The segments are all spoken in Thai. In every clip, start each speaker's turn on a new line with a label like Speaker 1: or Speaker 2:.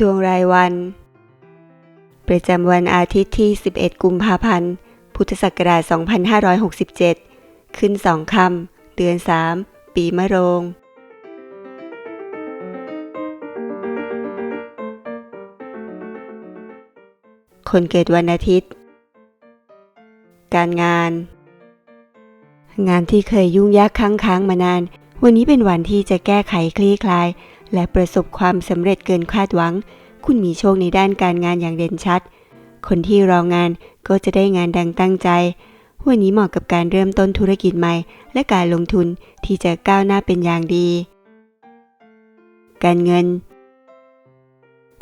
Speaker 1: ดวงรายวัน ประจำวันอาทิตย์ที่ 11 กุมภาพันธ์ พุทธศักราช 2567 ขึ้นสองคำเดือน 3 ปีมะโรง คนเกิดวันอาทิตย์ การงาน งานที่เคยยุ่งยากค้างค้างๆมานาน วันนี้เป็นวันที่จะแก้ไขคลี่คลาย และประสบความสำเร็จเกินคาดหวัง คุณมีโชคในด้านการงานอย่างเด่นชัด คนที่รองานก็จะได้งานดังตั้งใจ วันนี้เหมาะกับการเริ่มต้นธุรกิจใหม่ และการลงทุนที่จะก้าวหน้าเป็นอย่างดี การเงิน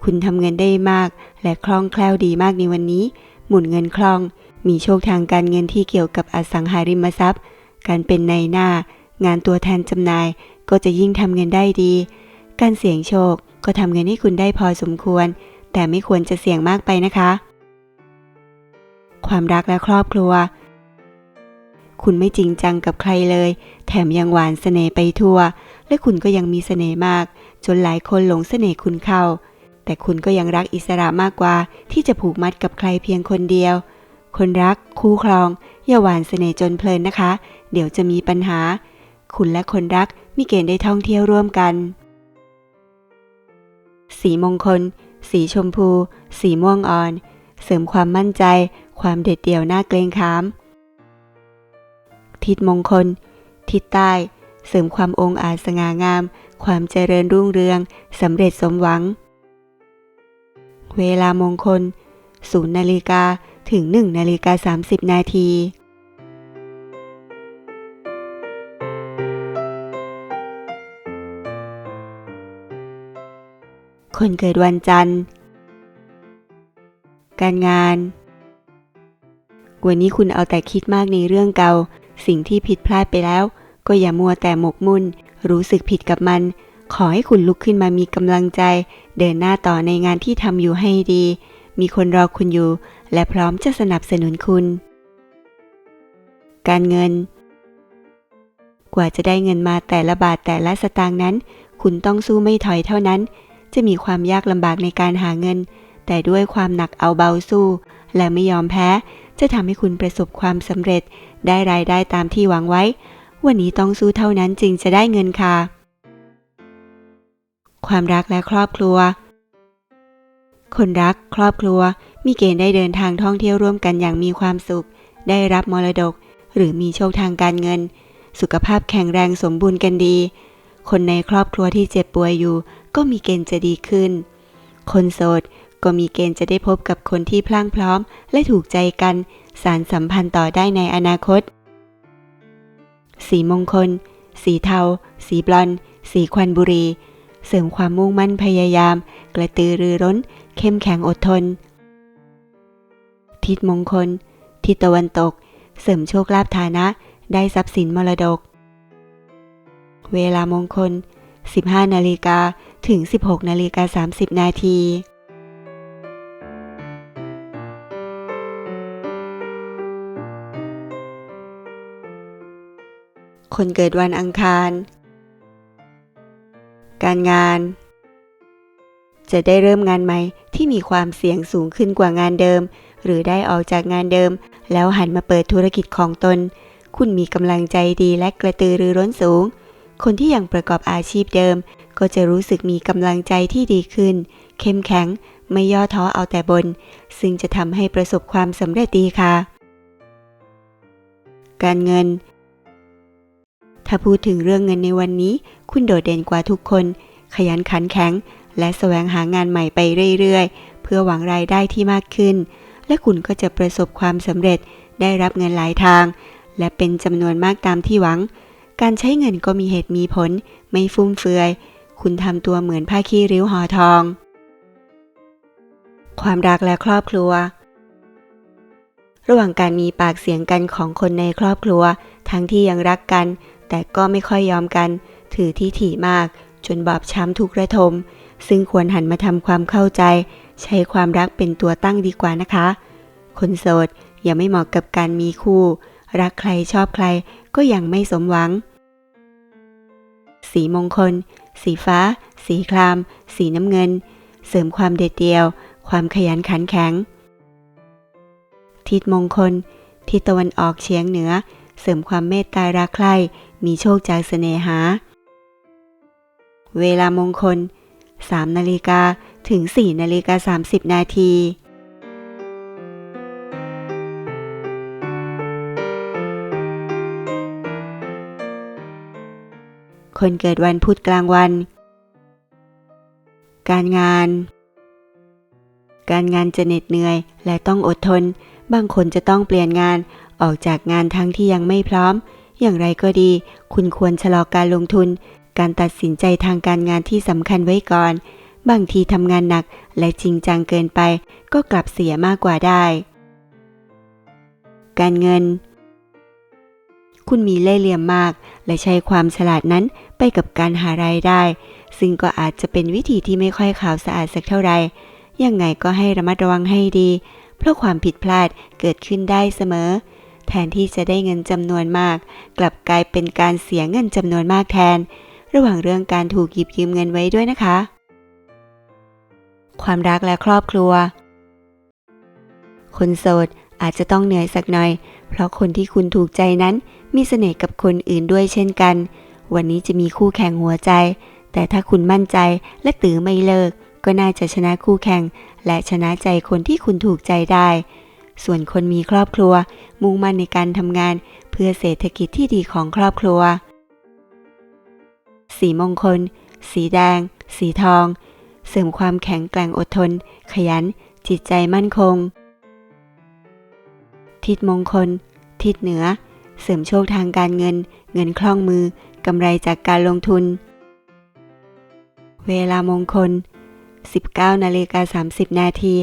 Speaker 1: คุณทำเงินได้มาก และคล่องแคล่วดีมากในวันนี้ หมุนเงินคล่อง มีโชคทางการเงินที่เกี่ยวกับอสังหาริมทรัพย์ การเป็นในหน้า งานตัวแทนจำหน่ายก็จะยิ่งทำเงินได้ดี การเสี่ยงโชคก็ทำเงินให้คุณได้พอสมควร แต่ไม่ควรจะเสี่ยงมากไปนะคะ ความรักและครอบครัว คุณไม่จริงจังกับใครเลย แถมยังหวานเสน่ห์ไปทั่ว และคุณก็ยังมีเสน่ห์มาก จนหลายคนหลงเสน่ห์คุณเข้า แต่คุณก็ยังรักอิสระมากกว่า ที่จะผูกมัดกับใครเพียงคนเดียว คนรัก คู่ครอง อย่าหวานเสน่ห์จนเพลินนะคะ เดี๋ยวจะมีปัญหา คุณและคนรักมีเกณฑ์ได้ท่องเที่ยวร่วมกัน สีมงคล สีชมพู สีม่วงอ่อน เสริมความมั่นใจ ความเด็ดเดี่ยวน่าเกรงขาม ทิศมงคล ทิศใต้ เสริมความองอาจสง่างาม ความเจริญรุ่งเรืองสำเร็จสมหวัง เวลามงคล 0นาฬิกาถึง 1นาฬิกา30 นาที คนเกิดวันจันทร์ การงาน วันนี้คุณเอาแต่คิดมากในเรื่องเก่า สิ่งที่ผิดพลาดไปแล้ว ก็อย่ามัวแต่หมกมุ่น รู้สึกผิดกับมัน ขอให้คุณลุกขึ้นมามีกำลังใจ เดินหน้าต่อในงานที่ทำอยู่ให้ดี มีคนรอคุณอยู่ และพร้อมจะสนับสนุนคุณ การเงิน กว่าจะได้เงินมาแต่ละบาทแต่ละสตางค์นั้น คุณต้องสู้ไม่ถอยเท่านั้น จะมีความยากลำบากในการหาเงิน แต่ด้วยความหนักเอาเบาสู้ และไม่ยอมแพ้ จะทำให้คุณประสบความสำเร็จ ได้รายได้ตามที่หวังไว้ วันนี้ต้องสู้เท่านั้นจึงจะได้เงินค่ะ ความรักและครอบครัว คนรักครอบครัว มีเกณฑ์ได้เดินทางท่องเที่ยวร่วมกันอย่างมีความสุข ได้รับมรดก หรือมีโชคทางการเงิน สุขภาพแข็งแรงสมบูรณ์กันดีคนในครอบครัวที่เจ็บป่วยอยู่ ก็มีเกณฑ์จะดีขึ้น คนโสดก็มีเกณฑ์จะได้พบกับคนที่พลั่งพร้อม และถูกใจกัน สารสัมพันธ์ต่อได้ในอนาคต สีมงคล สีเทา สีบลอนสีควันบุรี เสริมความมุ่งมั่นพยายาม กระตือรือร้น เข้มแข็งอดทน ทิศมงคล ทิศตะวันตก เสริมโชคลาภฐานะ ได้ทรัพย์สินมรดก เวลามงคล 15 นาฬิกา ถึง 16 นาฬิกา 30 นาทีคนเกิดวันอังคาร การงาน จะได้เริ่มงานใหม่ที่มีความเสี่ยงสูงขึ้นกว่างานเดิม หรือได้ออกจากงานเดิม แล้วหันมาเปิดธุรกิจของตน คุณมีกำลังใจดีและกระตือรือร้นสูง คนที่ยังประกอบอาชีพเดิม ก็จะรู้สึกมีกำลังใจที่ดีขึ้น เข้มแข็ง ไม่ย่อท้อเอาแต่บน ซึ่งจะทำให้ประสบความสำเร็จดีค่ะ การเงิน ถ้าพูดถึงเรื่องเงินในวันนี้ คุณโดดเด่นกว่าทุกคน ขยันขันแข็ง และแสวงหางานใหม่ไปเรื่อยๆ เพื่อหวังรายได้ที่มากขึ้น และคุณก็จะประสบความสำเร็จได้รับเงินหลายทาง และเป็นจำนวนมากตามที่หวัง การใช้เงินก็มีเหตุมีผล ไม่ฟุ่มเฟือย คุณทำตัวเหมือนผ้าขี้ริ้วห่อทอง ความรักและครอบครัว ระหว่างการมีปากเสียงกันของคนในครอบครัว ทั้งที่ยังรักกัน แต่ก็ไม่ค่อยยอมกัน ถือที่ถี่มาก จนบอบช้ำทุกระทม ซึ่งควรหันมาทำความเข้าใจ ใช้ความรักเป็นตัวตั้งดีกว่านะคะ คนโสดยังไม่เหมาะกับการมีคู่ รักใครชอบใครก็ยังไม่สมหวัง สีมงคล สีฟ้า สีคราม สีน้ำเงิน เสริมความเด็ดเดี่ยว ความขยันขันแข็ง ทิศมงคล ทิศตะวันออกเฉียงเหนือ เสริมความเมตตารักใคร่มีโชคจากเสน่หา เวลามงคล 3 นาฬิกาถึง 4 นาฬิกา 30 นาที คนเกิดวันพุธกลางวัน การงาน การงานจะเหน็ดเหนื่อยและต้องอดทน บางคนจะต้องเปลี่ยนงานออกจากงานทั้งที่ยังไม่พร้อม อย่างไรก็ดี คุณควรชะลอการลงทุน การตัดสินใจทางการงานที่สำคัญไว้ก่อน บางทีทำงานหนักและจริงจังเกินไป ก็กลับเสียมากกว่าได้ การเงิน คุณมีเล่ห์เหลี่ยมมาก และใช้ความฉลาดนั้นไปกับการหารายได้ ซึ่งก็อาจจะเป็นวิธีที่ไม่ค่อยขาวสะอาดสักเท่าไหร่ยังไงก็ให้ระมัดระวังให้ดี เพราะความผิดพลาดเกิดขึ้นได้เสมอ แทนที่จะได้เงินจำนวนมาก กลับกลายเป็นการเสียเงินจำนวนมากแทน ระหว่างเรื่องการถูกหยิบยืมเงินไว้ด้วยนะคะ ความรักและครอบครัว คนโสดอาจจะต้องเหนื่อยสักหน่อย เพราะคนที่คุณถูกใจนั้น มีเสน่ห์กับคนอื่นด้วยเช่นกัน วันนี้จะมีคู่แข่งหัวใจ แต่ถ้าคุณมั่นใจและตือไม่เลิก ก็น่าจะชนะคู่แข่ง และชนะใจคนที่คุณถูกใจได้ ส่วนคนมีครอบครัว มุ่งมั่นในการทำงาน เพื่อเศรษฐกิจที่ดีของครอบครัว สีมงคล สีแดง สีทอง เสริมความแข็งแกร่งอดทน ขยัน จิตใจมั่นคง ทิศมงคล ทิศเหนือ เสริมโชคทางการเงิน เงินคล่องมือกำไรจากการลงทุน เวลามงคล 19นาฬิกา30 นาที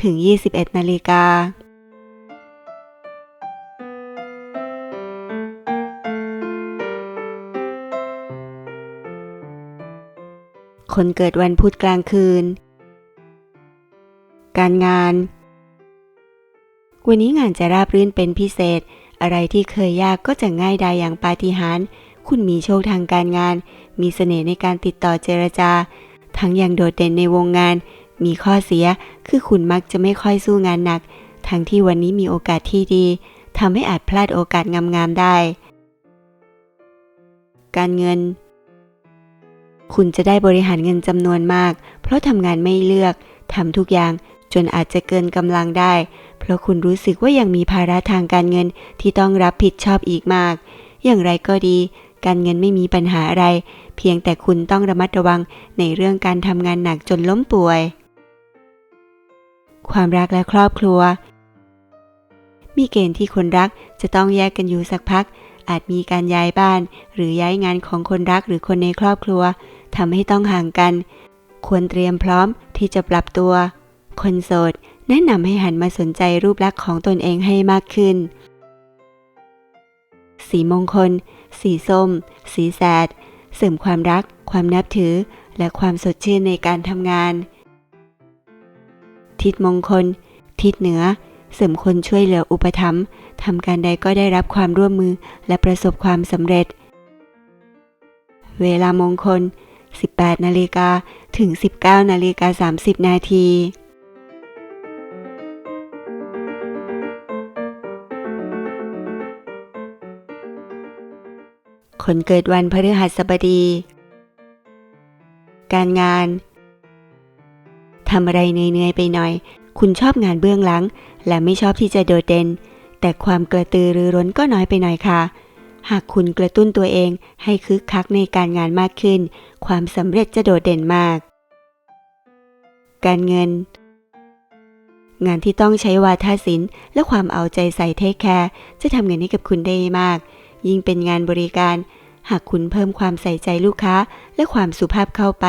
Speaker 1: ถึง 21นาฬิกาคนเกิดวันพุธกลางคืน การงาน วันนี้งานจะราบรื่นเป็นพิเศษ อะไรที่เคยยากก็จะง่ายดายอย่างปาฏิหาริย์คุณมีโชคทางการงาน มีเสน่ห์ในการติดต่อเจรจา ทั้งยังโดดเด่นในวงงาน มีข้อเสียคือคุณมักจะไม่ค่อยสู้งานหนัก ทั้งที่วันนี้มีโอกาสที่ดีทำให้อาจพลาดโอกาสงามๆได้ การเงิน คุณจะได้บริหารเงินจำนวนมาก เพราะทำงานไม่เลือกทำทุกอย่าง จนอาจจะเกินกำลังได้ เพราะคุณรู้สึกว่ายังมีภาระทางการเงินที่ต้องรับผิดชอบอีกมาก อย่างไรก็ดี การเงินไม่มีปัญหาอะไร เพียงแต่คุณต้องระมัดระวังในเรื่องการทำงานหนักจนล้มป่วย ความรักและครอบครัว มีเกณฑ์ที่คนรักจะต้องแยกกันอยู่สักพัก อาจมีการย้ายบ้าน หรือย้ายงานของคนรักหรือคนในครอบครัวทำให้ต้องห่างกัน ควรเตรียมพร้อมที่จะปรับตัว คนโสดแนะนำให้หันมาสนใจรูปลักษณ์ของตนเองให้มากขึ้น สีมงคล สีส้ม สีแสด เสริมความรัก ความนับถือ และความสดชื่นในการทำงาน ทิศมงคล ทิศเหนือ เสริมคนช่วยเหลืออุปถัมภ์ทำการใดก็ได้รับความร่วมมือและประสบความสำเร็จ เวลามงคล 18 นาฬิกาถึง 19 นาฬิกา 30 นาที คนเกิดวันพฤหัสบดี การงานทำอะไรเหนื่อยๆไปหน่อย คุณชอบงานเบื้องหลัง และไม่ชอบที่จะโดดเด่น แต่ความกระตือรือร้นก็น้อยไปหน่อยค่ะ หากคุณกระตุ้นตัวเองให้คึกคักในการงานมากขึ้น ความสำเร็จจะโดดเด่นมาก การเงิน งานที่ต้องใช้วาทศิลป์และความเอาใจใส่เทคแคร์จะทำเงินให้กับคุณได้มาก ยิ่งเป็นงานบริการ หากคุณเพิ่มความใส่ใจลูกค้า และความสุภาพเข้าไป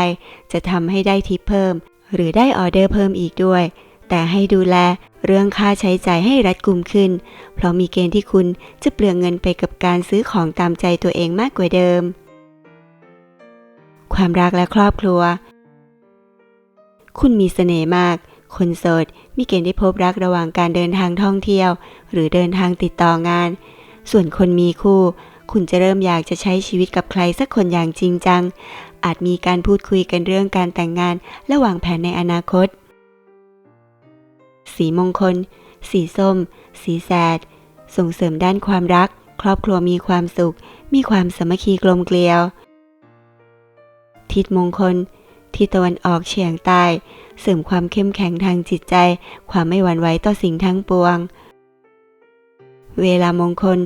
Speaker 1: จะทำให้ได้ทิปเพิ่ม หรือได้ออเดอร์เพิ่มอีกด้วย แต่ให้ดูแลเรื่องค่าใช้จ่ายให้รัดกุมขึ้น เพราะมีเกณฑ์ที่คุณจะเปลืองเงินไปกับการซื้อของตามใจตัวเองมากกว่าเดิม ความรักและครอบครัว คุณมีเสน่ห์มากคนโสดมีเกณฑ์ได้พบรักระหว่างการเดินทางท่องเที่ยว หรือเดินทางติดต่องาน ส่วนคนมีคู่ คุณจะเริ่มอยากจะใช้ชีวิตกับใครสักคนอย่างจริงจัง อาจมีการพูดคุยกันเรื่องการแต่งงานและวางแผนในอนาคต สีมงคล สีส้ม สีแสด ส่งเสริมด้านความรัก ครอบครัวมีความสุข มีความสามัคคีกลมเกลียว ทิศมงคล ทิศตะวันออกเฉียงใต้ เสริมความเข้มแข็งทางจิตใจ ความไม่หวั่นไหวต่อสิ่งทั้งปวง เวลามงคล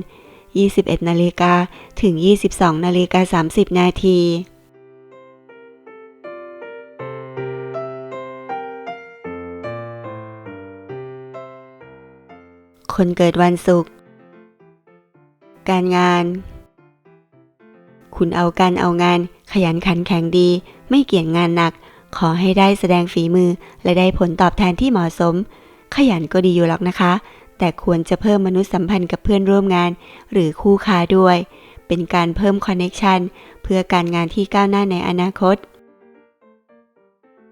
Speaker 1: 21นาฬิกาถึง 22นาฬิกา30 นาทีคนเกิดวันศุกร์ การงาน คุณเอาการเอางานขยันขันแข็งดี ไม่เกี่ยงงานหนัก ขอให้ได้แสดงฝีมือและได้ผลตอบแทนที่เหมาะสม ขยันก็ดีอยู่หรอกนะคะ แต่ควรจะเพิ่มมนุษยสัมพันธ์กับเพื่อนร่วมงาน หรือคู่ค้าด้วย เป็นการเพิ่มคอนเน็ชันเพื่อการงานที่ก้าวหน้าในอนาคต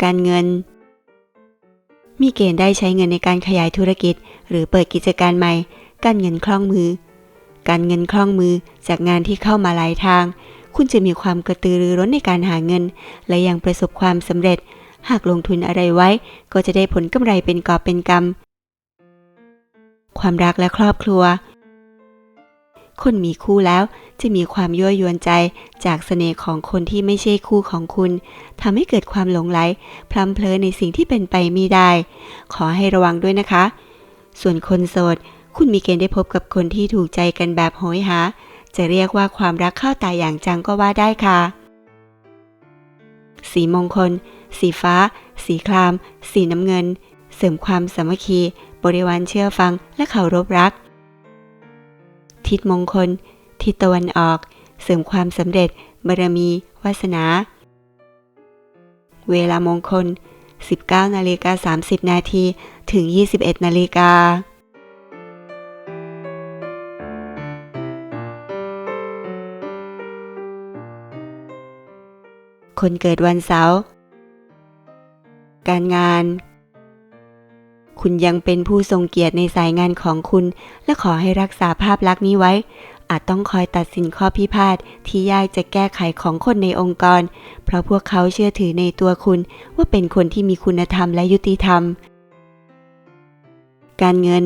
Speaker 1: การเงิน มีเกณฑ์ได้ใช้เงินในการขยายธุรกิจ หรือเปิดกิจการใหม่ การเงินคล่องมือ การเงินคล่องมือจากงานที่เข้ามาหลายทาง คุณจะมีความกระตือรือร้นในการหาเงิน และยังประสบความสำเร็จ หากลงทุนอะไรไว้ก็จะได้ผลกำไรเป็นกอบเป็นกำ ความรักและครอบครัว คนมีคู่แล้วจะมีความยั่วยวนใจจากเสน่ห์ของคนที่ไม่ใช่คู่ของคุณทำให้เกิดความหลงไหล พลัมเพลอในสิ่งที่เป็นไปไม่ได้ ขอให้ระวังด้วยนะคะ ส่วนคนโสด คุณมีเกณฑ์ได้พบกับคนที่ถูกใจกันแบบโหยหา จะเรียกว่าความรักเข้าตาอย่างจังก็ว่าได้ค่ะ สีมงคล สีฟ้า สีคราม สีน้ำเงิน เสริมความสามัคคี บริวารเชื่อฟังและเคารพรัก ทิศมงคล ทิศตะวันออก เสริมความสำเร็จบารมี วาสนา เวลามงคล 19นาฬิกา30 นาทีถึง 21นาฬิกาคนเกิดวันเสาร์ การงาน คุณยังเป็นผู้ทรงเกียรติในสายงานของคุณ และขอให้รักษาภาพลักษณ์นี้ไว้ อาจต้องคอยตัดสินข้อพิพาทที่ยากจะแก้ไขของคนในองค์กร เพราะพวกเขาเชื่อถือในตัวคุณ ว่าเป็นคนที่มีคุณธรรมและยุติธรรม การเงิน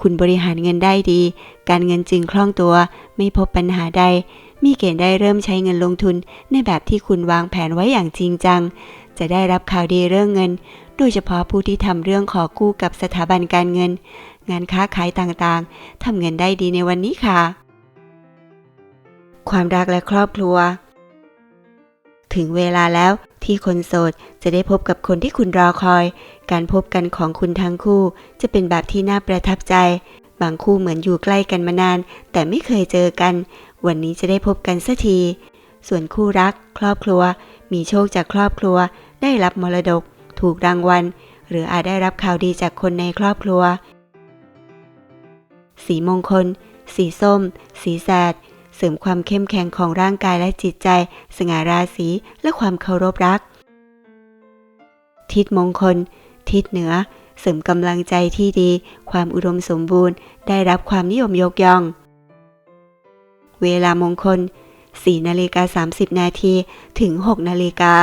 Speaker 1: คุณบริหารเงินได้ดี การเงินจึงคล่องตัว ไม่พบปัญหาใด มีเกณฑ์ได้เริ่มใช้เงินลงทุนในแบบที่คุณวางแผนไว้อย่างจริงจังจะได้รับข่าวดีเรื่องเงิน โดยเฉพาะผู้ที่ทำเรื่องขอกู้กับสถาบันการเงิน งานค้าขายต่างๆทำเงินได้ดีในวันนี้ค่ะ ความรักและครอบครัว ถึงเวลาแล้วที่คนโสดจะได้พบกับคนที่คุณรอคอย การพบกันของคุณทั้งคู่ จะเป็นแบบที่น่าประทับใจ บางคู่เหมือนอยู่ใกล้กันมานาน แต่ไม่เคยเจอกัน วันนี้จะได้พบกันสักที ส่วนคู่รัก ครอบครัว มีโชคจากครอบครัว ได้รับมรดก ถูกรางวัล หรืออาจได้รับข่าวดีจากคนในครอบครัว สีมงคล สีส้ม สีแสด เสริมความเข้มแข็งของร่างกายและจิตใจ สง่าราศีและความเคารพรัก ทิศมงคล ทิศเหนือ เสริมกำลังใจที่ดี ความอุดมสมบูรณ์ ได้รับความนิยมยกย่อง เวลามงคล 4 นาฬิกา 30 นาทีถึง 6 นาฬิกา